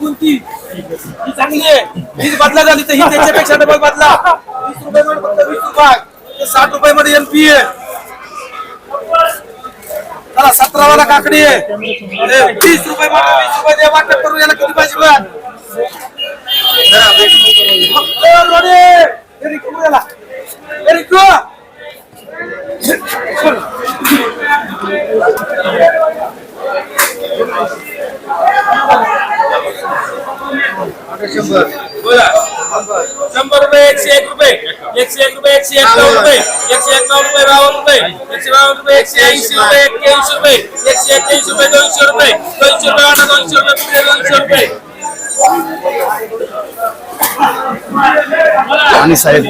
कोणती? ही चांगली आहे. हीच बदला झाली तर ही त्याच्यापेक्षा डबल बदला. वीस रुपये मध्ये फक्त वीस रुपये. ते साठ रुपये मध्ये एलपी आहे. चला सतरा वाला काकडी आहे. वीस रुपये मध्ये वीस रुपये वाटप करून याला किती पाहिजे बघ फक्त रोडे. हे रिकू याला. हे रिकू. बोला. शंभर रुपये एकशे एक रुपये एकशे एक रुपये एकशे एकावन्न रुपये एकशे एकावन्न रुपये बावन्न रुपये एकशे बावन्न रुपये एकशे ऐंशी रुपये एक्क्याऐंशी रुपये एकशे एक्क्याऐंशी रुपये दोनशे रुपये दोनशे रुपये वाटा दोनशे रुपये पुढे दोनशे रुपये. आणि साहेब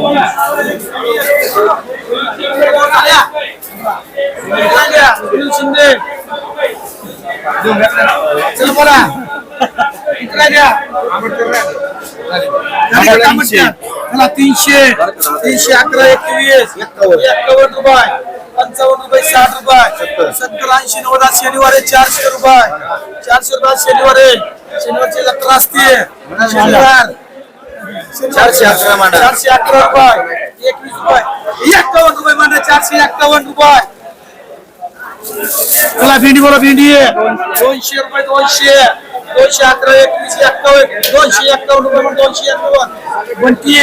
शिंदे चला बोला. इकडे द्या. चला तीनशे तीनशे अकरा एकवीस एकावन्न रुपये पंचावन्न रुपये साठ रुपये. सत्तर. ऐंशी नव्वद शनिवार आहे चारशे रुपये. चारशे रुपये शनिवार आहे. शनिवारची जत्रा असते. शनिवार. चारशे अकरा मांडा. चारशे अकरा रुपये. एकवीस रुपये. एक्कावन्न रुपये मांडा चारशे एक्कावन्न रुपये. चला भेंडी बोला भेंडी. दोनशे रुपये दोनशे. दोनशे अकरा एकवीस एक्कावन्न दोनशे एक्कावन्न रुपये म्हणून दोनशे एक्कावन्न कोणती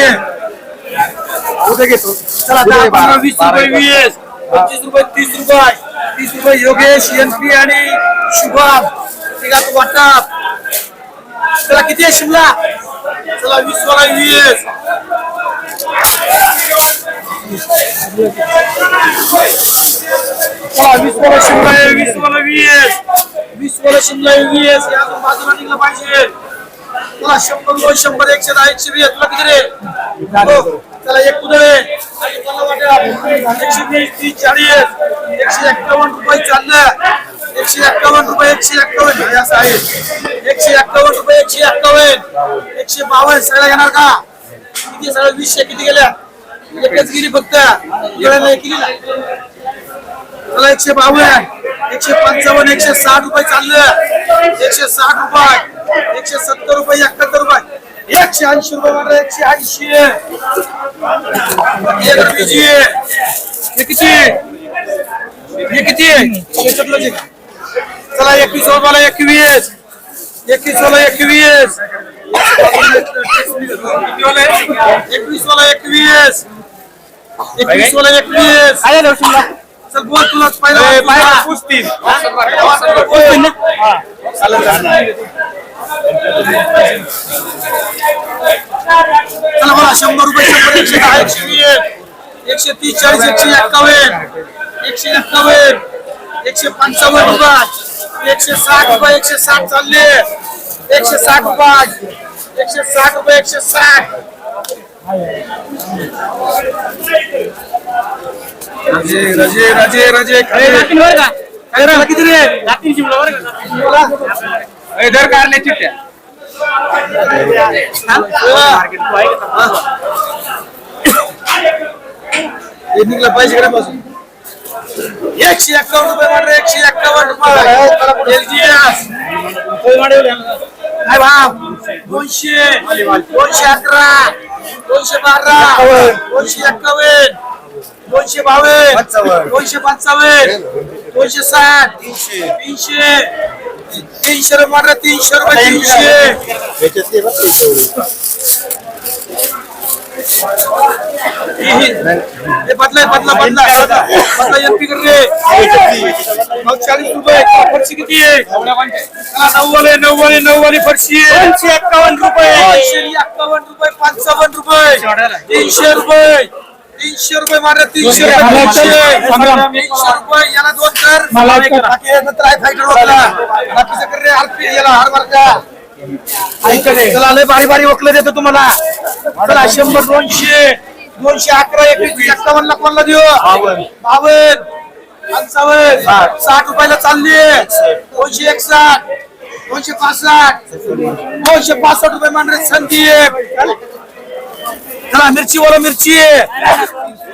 उद्या घेतो चला दहा पंधरा वीस रुपये वीस पंचवीस रुपये तीस रुपये तीस रुपये योगेश एन पी आणि शुभम तिघात वाटप चला किती आहे शिमला चला वीस वाला वीस चला वीस वाला शिमला आहे वीस वाला वीस वीस वाला शिमला आहे या अजून बाजूला निघलं पाहिजे. चला शंभर दोन शंभर एकशे दहा एकशे वीस तुला किती रे त्याला हो, एक कुदळे आणि मला वाटेल एकशे वीस तीस चाळीस. एकशे एक्कावन्न रुपये चाललं. एकशे एक्कावन्न रुपये एकशे एक्कावन्न. हे असं आहे एकशे एक्कावन्न रुपये एकशे एक्कावन्न. एकशे बावन्न. सगळ्या घेणार का? किती सगळ्या वीसशे किती गेल्या? एकच गेली फक्त. गेल्या नाही केली ना एकशे बावन्न. एकशे पंचावन्न एकशे साठ रुपये चाललं. एकशे साठ रुपये एकशे सत्तर रुपये एकाहत्तर रुपये. एकशे ऐंशी रुपये एकशे ऐंशी. एक हे किती? हे किती? आहे चला एकवीस वाला एकवीस. एकवीस वाला एकवीस. एकवीस वाला एकवीस. एकवीस वाला एकवीस. चल बोल तुला पहिला पुसतील चला बोला शंभर रुपये शंभर एकशे दहा एकशे वीस एकशे तीस चाळीस एकशे एक्कावन्न एकशे एक्कावन्न एकशे पंचावन्न रुपये एकशे साठ रुपये एकशे साठ चालले. एकशे साठ रुपये एकशे साठ रुपये एकशे साठ. रजे रजे रजे रजे काय रे किती रे बोला. दर कारले चिठ्ठ्या. हे निघलं पाहिजे कडे पासून एकशे एक्कावन्न रुपये एकशे एक्कावन्न रुपये. एलजीएस. काय भाव दोनशे दोनशे अकरा दोनशे बारा दोनशे एक्कावन्न. दोनशे बावन्न. दोनशे पंचावन्न. दोनशे. साठ. तीनशे. तीनशे. रुपये म्हणलं तीनशे रुपये तीनशे. हे बदला बदला बदला. बदला एमपी कर रे. मग चाळीस रुपये. फरशी किती आहे? नव्वद आहे नव्वद आहे नव्वद आहे फरशी दोनशे एक्कावन्न रुपये. दोनशे एक्कावन्न रुपये पंचावन्न रुपये. तीनशे रुपये. तीनशे रुपये मारा तीनशे रुपये तीनशे रुपये याला दोन कर. बाकी नंतर आहे फायटर वगैरे बाकीचं कर रे आरपी याला हार मार का चला लय बारी बारी वकलं देतो तुम्हाला. चला शंभर दोनशे दोनशे अकरा एकवीस एक्कावन्न ला कोणला देऊ? बावन्न पंचावन्न. साठ रुपयाला चालली. दोनशे एकसाठ दोनशे पासष्ट. दोनशे पासष्ट रुपये मांडरे संदीप. चला मिरची वाला मिरची.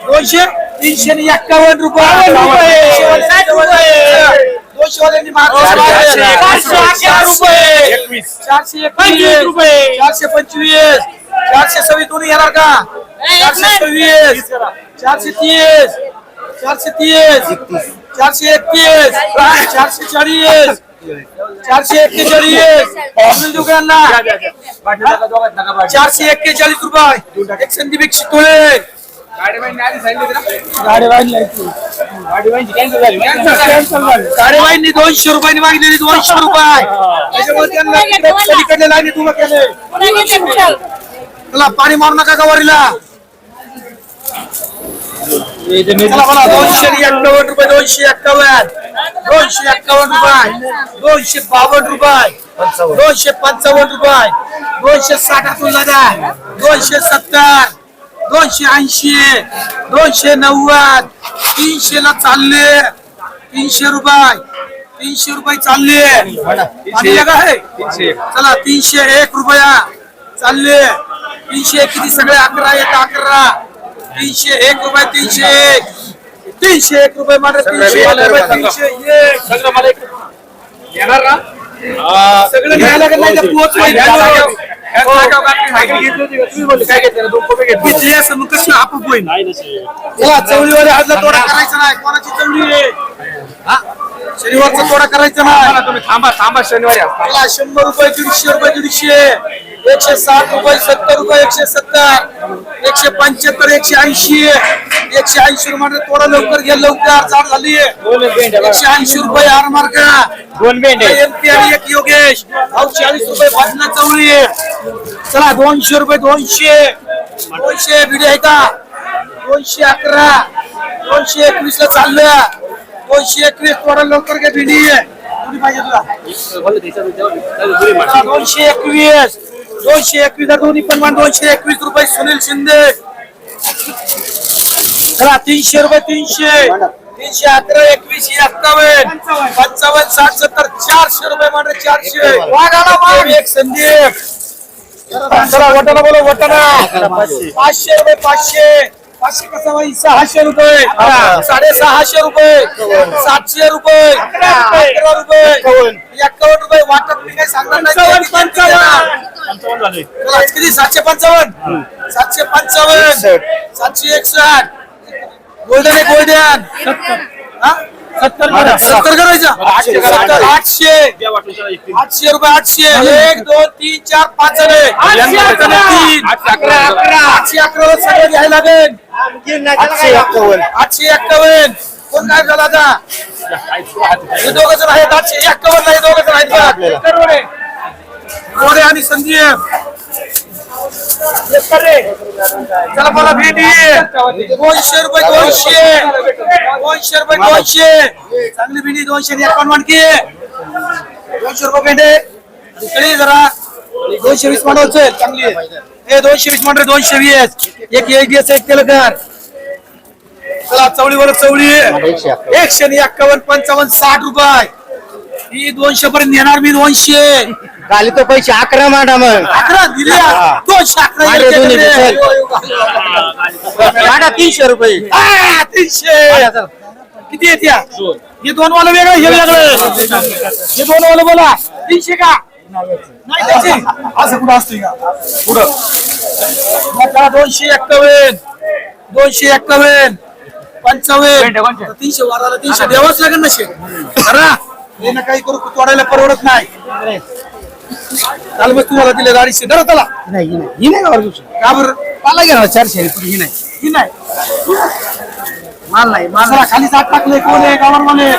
दोनशे तीनशे आणि एक्कावन्न रुपये. दोनशे वाल्यांनी मारले चारशे एकवीस. रुपये. चारशे पंचवीस. चारशे सव्वीस दोन्ही येणार का? चारशे सव्वीस. चारशे तीस. चारशे तीस. चारशे एकतीस. चारशे चाळीस. चारशे एक्केचाळीस अजून दुकानला चारशे एक्केचाळीस रुपये एक संदीप एकशे तोळे गाडीबाईंनी दोनशे रुपयांनी मागितलेली दोनशे रुपये त्याच्यामुळे त्यांना तिकडे पलीकडले लाईनी तुला केले चला पाणी मारू नका गवारीला चला मला दोनशे एक्कावन्न रुपये दोनशे एक्कावन्न दोनशे एक्कावन्न रुपये. दोनशे बावन्न रुपये. दोनशे पंचावन्न रुपये. दोनशे साठातून लागा दोनशे सत्तर. दोनशे ऐंशी. दोनशे नव्वद. तीनशे ला चालले. तीनशे रुपये. तीनशे रुपये चालले. चला तीनशे एक रुपया चालले. तीनशे किती? सगळे अकरा एक अकरा. तीनशे एक रुपये तीनशे एक. तीनशे एक रुपये मात्र तीनशे एक रुपये तीनशे एक. येणार ना? सगळं घ्यायला नाही तर पोहोच होईल. किती असं मग कसं आपोआप होईल? चला चवळीवाले आजला तोडा करायचा नाही कोणाची चवळी आहे? हा? शनिवारचा तोडा करायचा नाही. तुम्ही थांबा थांबा शनिवारी या. मला शंभर रुपये दीडशे रुपये दीडशे. एकशे साठ रुपये सत्तर रुपये एकशे सत्तर. एकशे पंच्याहत्तर एकशे ऐंशी. एकशे ऐंशी रुपये थोडा लवकर घ्या लवकर चार झाली एकशे ऐंशी रुपये हार मार्ग दोन बेंडे एमपी आणि एक योगेश. भाऊ चाळीस रुपये भाजना चवळी चला दोनशे रुपये दोनशे. दोनशे भिडे आहे का? दोनशे अकरा. दोनशे एकवीस ला चाललं दोनशे एकवीस थोडा लवकर घ्या भिडी कोणी पाहिजे तुला. दोनशे एकवीस. दोनशे एकवीस दोन्ही पण दोनशे एकवीस रुपये सुनील शिंदे. चला तीनशे रुपये तीनशे. तीनशे अकरा एकवीस एक्कावन्न. पंचावन्न साठ सत्तर चारशे रुपये मान चारशे. एक संदीप. चला वटाणा बोलो वटाणा. पाचशे रुपये पाचशे. पाचशे कसा होईल सहाशे रुपये. साडेसहाशे रुपये. सातशे रुपये. अकरा रुपये. एक्कावन्न रुपये. वाटत मी काही सांगणार नाही. पंचावन्न किती सातशे पंचावन्न. सातशे पंचावन्न. सातशे एकसष्ट. गोल्डन आहे गोल्डन हा? सत्तर करायचा? सत्तर, आठशे. आठशे. रुपये आठशे. एक दोन तीन चार पाच जण आहे. तीन. अकरा अकरा. आठशे अकरा वर सगळं घ्यायला लागेल. आठशे एक्कावन्न कोण काय झाला आता? हे दोघं जण आहेत. आठशे एक्कावन्न हे दोघं जण आहेत बघा. करोडे आणि संदीप. चला मला भेटी दोनशे रुपये दोनशे. दोनशे रुपये दोनशे. चांगली भेटी दोनशे आणि एकावन्न मानकी दोनशे रुपये भेटे दुसरी जरा. दोनशे वीस मांडव चल चांगली. हे दोनशे वीस मांडव दोनशे वीस. एक एक दिवस एक केलं कर. चला चवळीवर चवळी. एकशे आणि एक्कावन्न पंचावन्न साठ रुपये. ही दोनशे पर्यंत येणार मी दोनशे. खाली तो पैसे अकरा मांडा मग. अकरा दिले दोनशे अकरा मांडे दिले. दोन्ही बी, आ, मांडा तीनशे रुपये. तीनशे. किती येते हे दोन वाला वेगळं हे वेगळं. हे दोन वाला बोला. तीनशे का? नाही त्याचे. असं कुठं असतोय का? पुढं दोनशे एक्कावन्न. दोनशे एक्कावन्न. पंचावन्न. तीनशे वाराला तीनशे. द्यावाच लागेल ना शे करा हे ना काही करू तोडायला परवडत नाही. काल मग तुम्हाला दिले अडीचशे धरा त्याला. नाही ही नाही गावाला दिवशी. का बरं? मला घेणार चारशे ही नाही. ही नाही. माल नाही माल खाली जात टाकले कोण आहे? गावरवाले.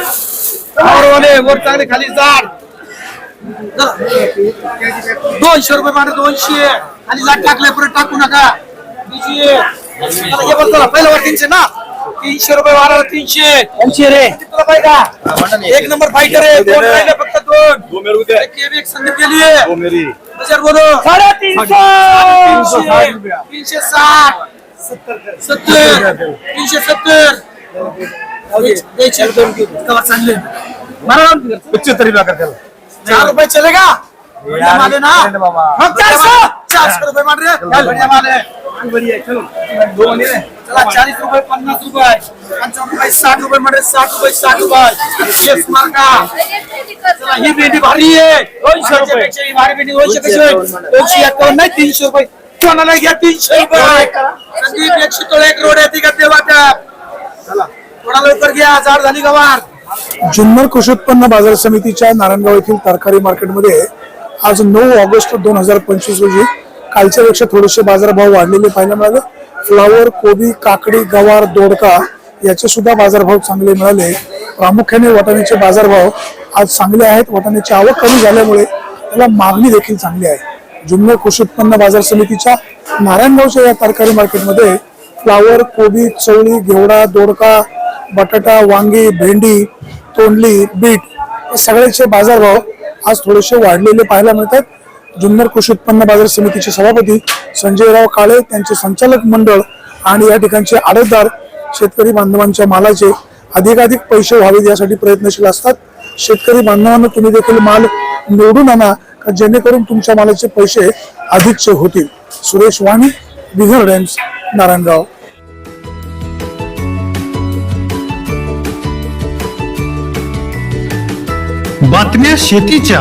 गावरवाले वर चांगले खाली जाड दोनशे रुपये मारे दोनशे. खाली जात टाकले परत टाकू नका. तीनशे आता हे चला, पहिलं वर तीनशे ना. तीनशे रुपये वाढायला तीनशे. तीनशे रे. तुला पाहिजे का? एक नंबर फायटर आहे. दोन राहिले फक्त दोन. एक एक एक संधी केली आहे. बजर बोलो. तीनशे तीनशे साठ. सत्तर. तीनशे सत्तर. द्यायचे. कवा चांगले चार रुपये चलेगा बढ़िया माल है ना हम चारशे? चारशे रुपये मान रहे बढ़िया माल. है चला. चाळीस रुपये पन्नास रुपये. पंचावन्न रुपये साठ रुपये म्हणजे साठ रुपये साठ रुपये. शेष मार्का चला ही भेंडी भारी आहे. दोनशे रुपये. ही भारी भेंडी दोनशे कशी होईल दोनशे एकावन्न नाही तीनशे रुपये. कोणाला घ्या तीनशे रुपये. संदीप एकशे एक रोड येते का त्या चला थोडा लवकर घ्या झाड झाली गवार. जुन्नर कृषी उत्पन्न बाजार समितीच्या नारायणगाव येथील तरकारी मार्केटमध्ये आज नऊ ऑगस्ट दोन हजार पंचवीस रोजी कालच्या पेक्षा थोडेसे बाजारभाव वाढलेले पाहायला मिळाले फ्लावर कोबी काकडी गवार दोडका याचे सुद्धा बाजारभाव चांगले मिळाले. प्रामुख्याने वाटाण्याचे बाजारभाव आज चांगले आहेत. वाटाण्याची आवक कमी झाल्यामुळे त्याला मागणी देखील चांगली आहे. जुन्नर कृषी उत्पन्न बाजार समितीच्या नारायणगावच्या या तरकारी मार्केटमध्ये फ्लावर कोबी चवळी घेवडा दोडका बटाटा वांगी भेंडी तोंडली बीट हे सगळ्याचे बाजारभाव आज थोडेसे वाढलेले पाहायला मिळतात. जुन्नर कृषी उत्पन्न बाजार समितीचे सभापती संजयराव काळे त्यांचे संचालक मंडळ आणि या ठिकाणचे आडतदार शेतकरी बांधवांच्या मालाचे अधिकाधिक पैसे व्हावेत यासाठी प्रयत्नशील असतात. शेतकरी बांधवांना तुम्ही देखील माल निवडून आणा का जेणेकरून तुमच्या मालाचे पैसे अधिकचे होतील. सुरेश वाणी बिघर डॅम्स नारायणगाव. बातम्या शेतीच्या.